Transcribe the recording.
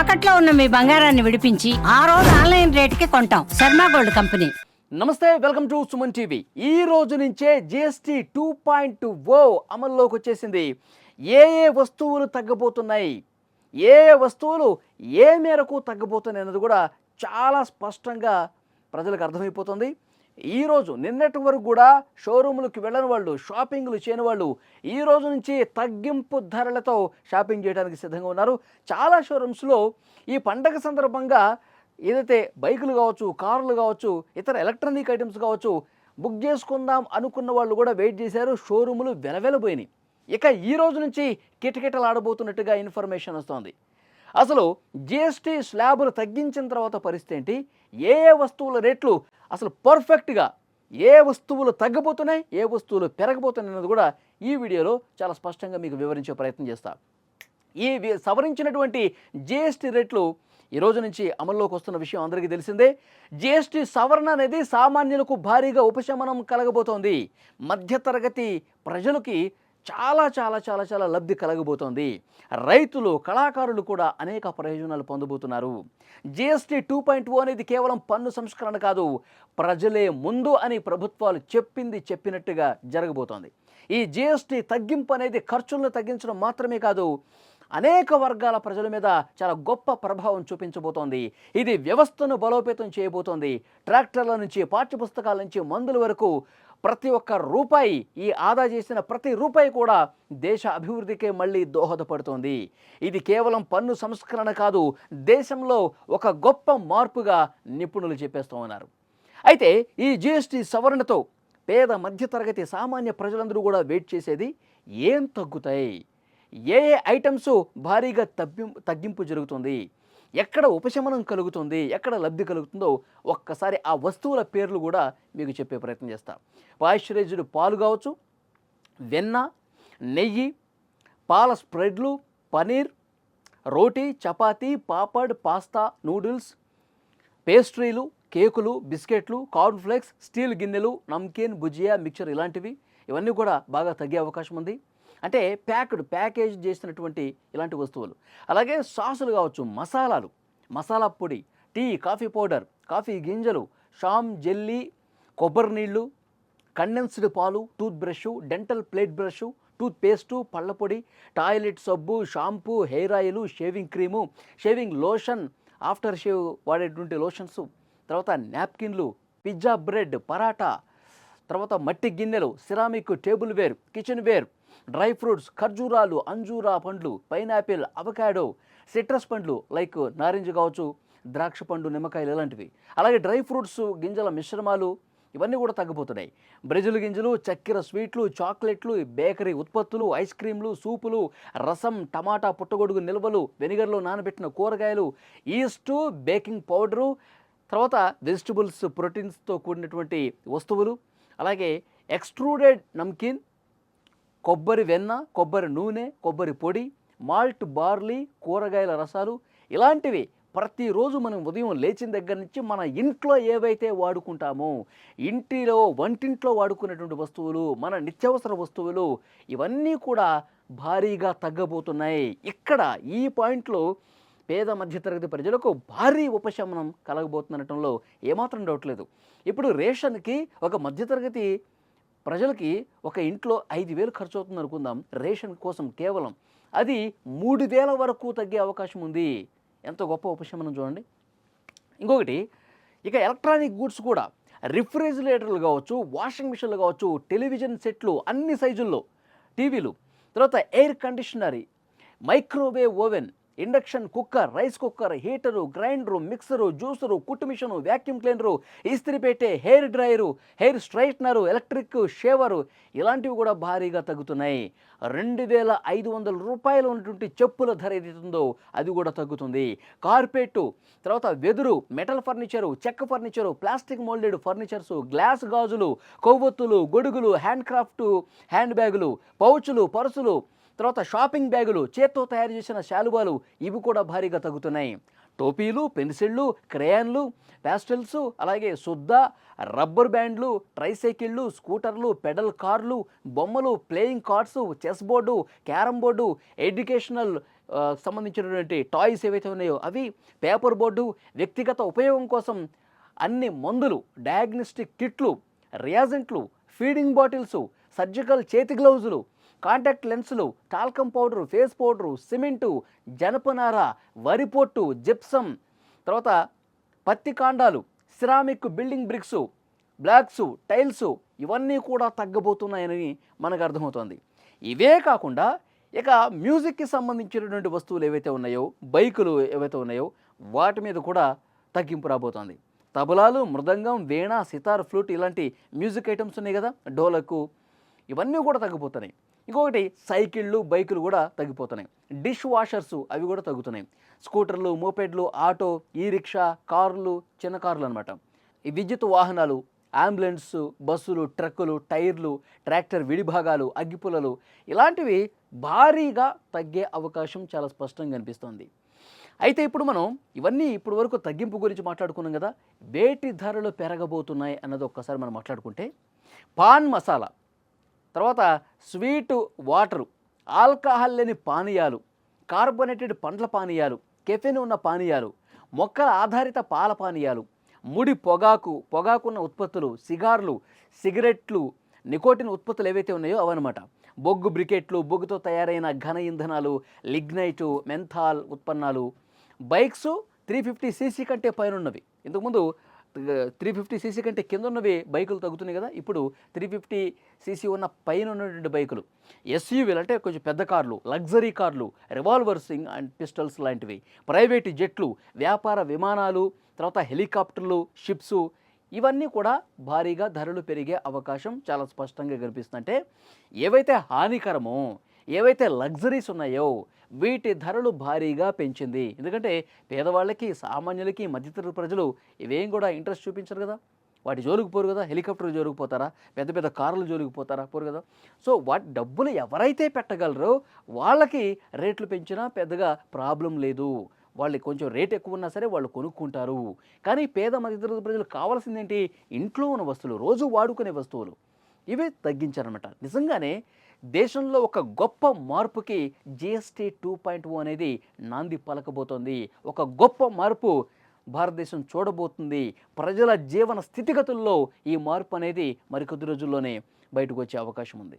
తాకట్లో ఉన్న మీ బంగారాన్ని విడిపించి ఆ రోజు ఆన్లైన్ రేటుకి కొంటాం. Sharma gold company. Namaste welcome to Suman TV. ఈ రోజు నుంచే జిఎస్టీ టూ పాయింట్ ఓ అమల్లోకి వచ్చేసింది. ఏ ఏ వస్తువులు తగ్గబోతున్నాయి ఏ ఏ వస్తువులు ఏ మేరకు తగ్గబోతున్నాయి అన్నది కూడా చాలా స్పష్టంగా ప్రజలకు అర్థమైపోతుంది. ఈరోజు నిన్నటి వరకు కూడా షోరూములకు వెళ్ళని వాళ్ళు షాపింగ్లు చేయని వాళ్ళు ఈ రోజు నుంచి తగ్గింపు ధరలతో షాపింగ్ చేయడానికి సిద్ధంగా ఉన్నారు. చాలా షోరూమ్స్లో ఈ పండగ సందర్భంగా ఏదైతే బైకులు కావచ్చు కార్లు కావచ్చు ఇతర ఎలక్ట్రానిక్ ఐటమ్స్ కావచ్చు బుక్ చేసుకుందాం అనుకున్న వాళ్ళు కూడా వెయిట్ చేశారు. షోరూములు వెలవెలబోయినాయి. ఇక ఈ రోజు నుంచి కిటకిటలాడబోతున్నట్టుగా ఇన్ఫర్మేషన్ వస్తోంది. అసలు జిఎస్టీ స్లాబులు తగ్గించిన తర్వాత పరిస్థితి ఏంటి? ఏ ఏ వస్తువుల రేట్లు అసలు పర్ఫెక్ట్గా ఏ వస్తువులు తగ్గిపోతున్నాయి ఏ వస్తువులు పెరగబోతున్నాయి అన్నది కూడా ఈ వీడియోలో చాలా స్పష్టంగా మీకు వివరించే ప్రయత్నం చేస్తా. ఈ సవరించినటువంటి జిఎస్టీ రేట్లు ఈ రోజు నుంచి అమల్లోకి వస్తున్న విషయం అందరికీ తెలిసిందే. జిఎస్టీ సవరణ అనేది సామాన్యులకు భారీగా ఉపశమనం కలగబోతోంది. మధ్యతరగతి ప్రజలకి చాలా చాలా చాలా చాలా లబ్ధి కలగబోతోంది. రైతులు కళాకారులు కూడా అనేక ప్రయోజనాలు పొందబోతున్నారు. జిఎస్టీ టూ పాయింట్ ఓ అనేది కేవలం పన్ను సంస్కరణ కాదు ప్రజలే ముందు అని ప్రభుత్వాలు చెప్పింది చెప్పినట్టుగా జరగబోతోంది. ఈ జిఎస్టీ తగ్గింపు అనేది ఖర్చులను తగ్గించడం మాత్రమే కాదు అనేక వర్గాల ప్రజల మీద చాలా గొప్ప ప్రభావం చూపించబోతోంది. ఇది వ్యవస్థను బలోపేతం చేయబోతోంది. ట్రాక్టర్ల నుంచి పాఠ్యపుస్తకాల నుంచి మందుల వరకు ప్రతి ఒక్క రూపాయి ఈ ఆదా చేసిన ప్రతి రూపాయి కూడా దేశ అభివృద్ధికే మళ్ళీ దోహదపడుతోంది. ఇది కేవలం పన్ను సంస్కరణ కాదు దేశంలో ఒక గొప్ప మార్పుగా నిపుణులు చెప్పేస్తూ ఉన్నారు అయితే ఈ జిఎస్టీ సవరణతో పేద మధ్యతరగతి సామాన్య ప్రజలందరూ కూడా వెయిట్ చేసేది ఏం తగ్గుతాయి? ఏ ఏ ఐటమ్స్ భారీగా తగ్గింపు జరుగుతుంది? ఎక్కడ ఉపశమనం కలుగుతుంది ఎక్కడ లబ్ధి కలుగుతుందో ఒక్కసారి ఆ వస్తువుల పేర్లు కూడా మీకు చెప్పే ప్రయత్నం చేస్తాను పాశ్చరైజ్డ్ పాలు కావచ్చు వెన్న నెయ్యి పాల స్ప్రెడ్లు పనీర్ రోటీ చపాతీ పాపడ్ పాస్తా నూడిల్స్ పేస్ట్రీలు కేకులు బిస్కెట్లు కార్న్ఫ్లేక్స్ స్టీల్ గిన్నెలు నమ్కీన్ భుజియా మిక్చర్ ఇలాంటివి. ఇవన్నీ కూడా బాగా తగ్గే అవకాశం ఉంది. అంటే ప్యాక్డ్ ప్యాకేజ్ చేసినటువంటి ఇలాంటి వస్తువులు. అలాగే సాసులు కావచ్చు మసాలాలు మసాలా పొడి టీ కాఫీ పౌడర్ కాఫీ గింజలు షామ్ జెల్లీ కొబ్బరి నీళ్ళు కండెన్స్డ్ పాలు toothbrush dental plate brush toothpaste పళ్ళ పొడి టాయిలెట్ సబ్బు shampoo hair oil shaving cream shaving lotion aftershave వాడేటువంటి లోషన్స్ తర్వాత నాప్కిన్లు పిజ్జా బ్రెడ్ పరాటా తర్వాత మట్టి గిన్నెలు ceramic tableware kitchenware dry fruits ఖర్జూరాలు అంజూరా పండ్లు పైనాపిల్ అవకాడో సిట్రస్ పండ్లు లైక్ నారింజ కావచ్చు ద్రాక్ష పండు నిమ్మకాయలు ఇలాంటివి. అలాగే డ్రై ఫ్రూట్స్ గింజల మిశ్రమాలు ఇవన్నీ కూడా తగ్గిపోతున్నాయి. బ్రెజిల్ గింజలు చక్కెర స్వీట్లు చాక్లెట్లు బేకరీ ఉత్పత్తులు ఐస్ క్రీంలు సూపులు రసం టమాటా పుట్టగొడుగు నిల్వలు వెనిగర్లో నానబెట్టిన కూరగాయలు ఈస్టు బేకింగ్ పౌడరు తర్వాత వెజిటబుల్స్ ప్రోటీన్స్తో కూడినటువంటి వస్తువులు అలాగే ఎక్స్ట్రూడెడ్ నమ్కిన్ కొబ్బరి వెన్న కొబ్బరి నూనె కొబ్బరి పొడి మాల్ట్ బార్లీ కూరగాయల రసాలు ఇలాంటివి ప్రతిరోజు మనం ఉదయం లేచిన దగ్గర నుంచి మన ఇంట్లో ఏవైతే వాడుకుంటామో ఇంటిలో వంటింట్లో వాడుకునేటువంటి వస్తువులు మన నిత్యావసర వస్తువులు ఇవన్నీ కూడా భారీగా తగ్గబోతున్నాయి. ఇక్కడ ఈ పాయింట్లో పేద మధ్యతరగతి ప్రజలకు భారీ ఉపశమనం కలగబోతుందనటంలో ఏమాత్రం డౌట్ లేదు. ఇప్పుడు రేషన్కి ఒక మధ్యతరగతి ప్రజలకి ఒక ఇంట్లో ఐదు వేలు ఖర్చు అవుతుంది అనుకుందాం రేషన్ కోసం కేవలం. అది మూడు వేల వరకు తగ్గే అవకాశం ఉంది. ఎంత గొప్ప ఉపశమనం చూడండి. ఇంకొకటి ఇక ఎలక్ట్రానిక్ గూడ్స్ కూడా రిఫ్రిజిరేటర్లు కావచ్చు వాషింగ్ మిషన్లు కావచ్చు టెలివిజన్ సెట్లు అన్ని సైజుల్లో టీవీలు. తర్వాత air conditioner microwave oven induction cooker rice cooker heater grinder mixer juicer కుట్టు మిషను వ్యాక్యూమ్ క్లీనరు ఇస్త్రీ పెట్టే hair dryer hair straightener electric shaver ఇలాంటివి కూడా భారీగా తగ్గుతున్నాయి. రెండు వేల ఐదు వందల రూపాయలు ఉన్నటువంటి చెప్పుల ధర ఏదైతుందో అది కూడా తగ్గుతుంది. కార్పెట్టు తర్వాత వెదురు మెటల్ ఫర్నిచరు చెక్క furniture plastic moulded furnitures glass గాజులు కొవ్వొత్తులు గొడుగులు హ్యాండ్ క్రాఫ్ట్ హ్యాండ్ బ్యాగులు పౌచులు పర్సులు తర్వాత షాపింగ్ బ్యాగులు చేత్తో తయారు చేసిన శాలువాలు ఇవి కూడా భారీగా తగ్గుతున్నాయి. టోపీలు పెన్సిళ్ళు క్రేయాన్లు ప్యాస్టల్స్ అలాగే శుద్ధ రబ్బర్ బ్యాండ్లు ట్రైసైకిళ్ళు స్కూటర్లు పెడల్ కార్లు బొమ్మలు playing cards chess board carrom board educational సంబంధించినటువంటి టాయ్స్ ఏవైతే ఉన్నాయో అవి పేపర్ బోర్డు వ్యక్తిగత ఉపయోగం కోసం అన్ని మందులు డయాగ్నోస్టిక్ కిట్లు రియాజెంట్లు ఫీడింగ్ బాటిల్స్ సర్జికల్ చేతి గ్లౌజులు contact లెన్సులు talcum powder face powder cement జనపనార వరి పొట్టు జిప్సం తర్వాత పత్తి కాండాలు ceramic building bricks blocks tiles ఇవన్నీ కూడా తగ్గబోతున్నాయని మనకు అర్థమవుతోంది. ఇవే కాకుండా ఇక మ్యూజిక్కి సంబంధించినటువంటి వస్తువులు ఏవైతే ఉన్నాయో బైకులు ఏవైతే ఉన్నాయో వాటి మీద కూడా తగ్గింపు రాబోతోంది. తబలాలు మృదంగం వీణ సితార్ ఫ్లూట్ ఇలాంటి మ్యూజిక్ ఐటమ్స్ ఉన్నాయి కదా డోలకు ఇవన్నీ కూడా తగ్గిపోతున్నాయి. ఇంకొకటి సైకిళ్ళు బైకులు కూడా తగ్గిపోతున్నాయి. డిష్ వాషర్స్ అవి కూడా తగ్గుతున్నాయి. స్కూటర్లు మోపెడ్లు ఆటో ఈ రిక్షా కార్లు చిన్న కార్లు అనమాట ఈ విద్యుత్ వాహనాలు అంబులెన్స్ బస్సులు ట్రక్కులు టైర్లు ట్రాక్టర్ విడిభాగాలు అగ్గిపుల్లలు ఇలాంటివి భారీగా తగ్గే అవకాశం చాలా స్పష్టంగా కనిపిస్తోంది అయితే ఇప్పుడు మనం ఇవన్నీ ఇప్పటి వరకు తగ్గింపు గురించి మాట్లాడుకున్నాం కదా వేటి ధరలు పెరగబోతున్నాయి అన్నది ఒక్కసారి మనం మాట్లాడుకుంటే పాన్ మసాలా తర్వాత స్వీటు వాటరు ఆల్కహాల్ లేని పానీయాలు కార్బోనేటెడ్ పండ్ల పానీయాలు కెఫెన్ ఉన్న పానీయాలు మొక్కల ఆధారిత పాల పానీయాలు ముడి పొగాకు పొగాకున్న ఉత్పత్తులు సిగార్లు సిగరెట్లు నికోటిన్ ఉత్పత్తులు ఏవైతే ఉన్నాయో అవన్నమాట. బొగ్గు బ్రికెట్లు బొగ్గుతో తయారైన ఘన ఇంధనాలు లిగ్నైటు మెంథాల్ ఉత్పన్నాలు. బైక్స్ త్రీ ఫిఫ్టీ సీసీ కంటే పైనున్నవి. ఇంతకుముందు త్రీ ఫిఫ్టీ సీసీ కంటే కింద ఉన్నవి బైకులు తగ్గుతున్నాయి కదా. ఇప్పుడు త్రీ ఫిఫ్టీ సీసీ ఉన్న పైన ఉన్నటువంటి బైకులు ఎస్యూవీలు అంటే కొంచెం పెద్ద కార్లు లగ్జరీ కార్లు రివాల్వర్స్ అండ్ పిస్టల్స్ లాంటివి ప్రైవేట్ జెట్లు వ్యాపార విమానాలు తర్వాత హెలికాప్టర్లు షిప్స్ ఇవన్నీ కూడా భారీగా ధరలు పెరిగే అవకాశం చాలా స్పష్టంగా కనిపిస్తుంది అంటే ఏవైతే హానికరమో ఏవైతే లగ్జరీస్ ఉన్నాయో వీటి ధరలు భారీగా పెంచింది. ఎందుకంటే పేదవాళ్ళకి సామాన్యులకి మధ్యతరగతి ప్రజలు ఇవేం కూడా ఇంట్రెస్ట్ చూపించరు కదా. వాటి జోలికి పోరు కదా. హెలికాప్టర్ జోలికి పోతారా? పెద్ద పెద్ద కార్లు జోలికి పోతారా? పోరు కదా. సో వాటి డబ్బులు ఎవరైతే పెట్టగలరో వాళ్ళకి రేట్లు పెంచినా పెద్దగా ప్రాబ్లం లేదు. వాళ్ళు కొంచెం రేట్ ఎక్కువ ఉన్నా సరే వాళ్ళు కొనుక్కుంటారు. కానీ పేద మధ్యతరగతి ప్రజలు కావాల్సిందేంటి? ఇంట్లో ఉన్న వస్తువులు రోజు వాడుకునే వస్తువులు. ఇవి తగ్గించారనమాట నిజంగానే దేశంలో ఒక గొప్ప మార్పుకి జిఎస్టీ టూ పాయింట్ ఓ అనేది నాంది పలకబోతోంది. ఒక గొప్ప మార్పు భారతదేశం చూడబోతుంది. ప్రజల జీవన స్థితిగతుల్లో ఈ మార్పు అనేది మరికొద్ది రోజుల్లోనే బయటకు వచ్చే అవకాశం ఉంది.